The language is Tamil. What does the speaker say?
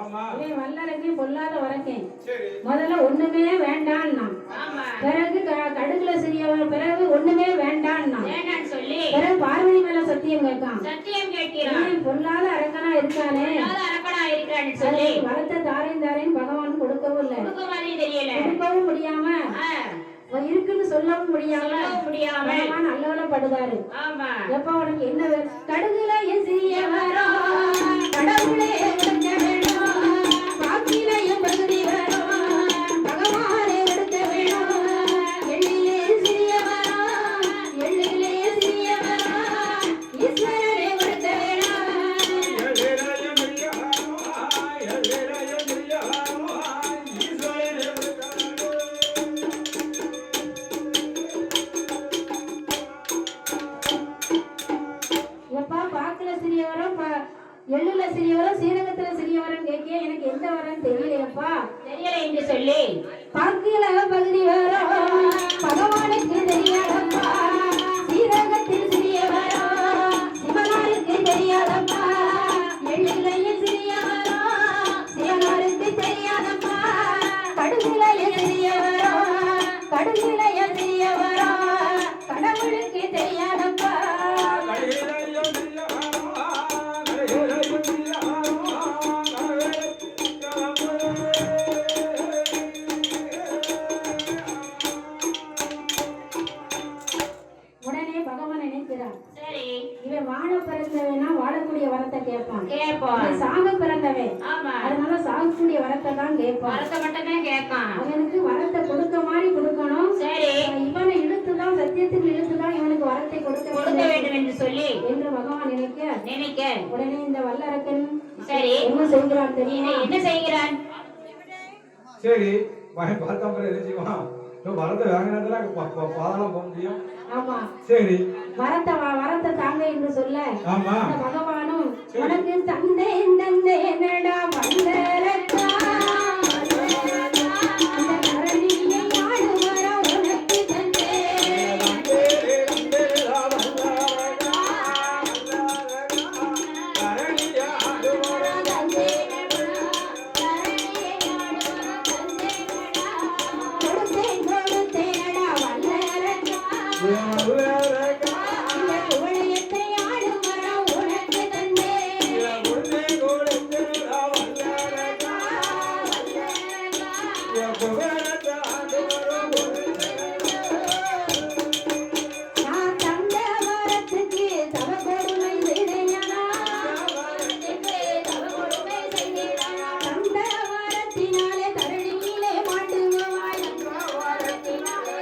ஆமா. இவன் வல்லரக்கு பொல்லாத வரக்கேன் முதல்ல ஒண்ணுமே வேண்டான்னா ஆமா. பிறகு கடுகுல சிறியவன் பிறகு ஒண்ணுமே வேண்டான்னா வேண்டான்னு சொல்லி. பிறகு பார்வதி மேல சத்தியம் கேட்கான் சத்தியம் கேட்கிறான். பொல்லாத அரக்கனா இருக்கானே அரக்கனா இருக்கிறான்னு சொல்லி. வரத்த தாரேன் தாரேன் பகவான் கொடுக்கவும் இல்ல. தெரியல. கொடுக்கவும் முடியாம. இருக்குன்னு சொல்லவும் முடியாம அல்லவலப்படுதாரு ஆமா. எப்ப உனக்கு என்ன கடுகுல என் சிறியவரோ கடவுளே பாக்குல சிறியவரோ ப- எள்ளுல சிறியவரோ சீரகத்துல சிறியவரன் கேட்க எனக்கு எந்த வரன்னு தெரியலையப்பா? தெரியல என்று சொல்லி. பாக்கில பகுதி சரி. இவன் வாழ பிறந்தவனா வாழக்கூடிய வரத்தை கேட்பான். கேட்போம் இவன் சாக பிறந்தவன். ஆமா. அதனால சாகக்கூடிய வரத்தை தான் கேட்பான். வரத்தை மட்டும் தான் கேட்கான் அவனுக்கு வரத்தை கொடுக்க மாதிரி கொடுக்கணும். சரி. இவனை இழுத்துதான் சத்தியத்துக்கு இழுத்துதான் இவனுக்கு வரத்தை கொடுக்க கொடுக்க வேண்டும் என்று சொல்லி. என்று பகவான் நினைக்க. நினைக்க. உடனே இந்த வல்லரக்கன் சரி. என்ன செய்கிறான் தெரியுமா? இவன் என்ன செய்கிறான்? சரி. மகன் பார்த்தா அப்புறம் என்ன செய்வான்? இப்போ வரத்தை வாங்கினதுல பாதாளம் போக முடியும் ஆமா. சரி. வரத்தை வரத்தை தாங்க என்று சொல்ல பகவானும் உனக்கு தந்தே தந்தே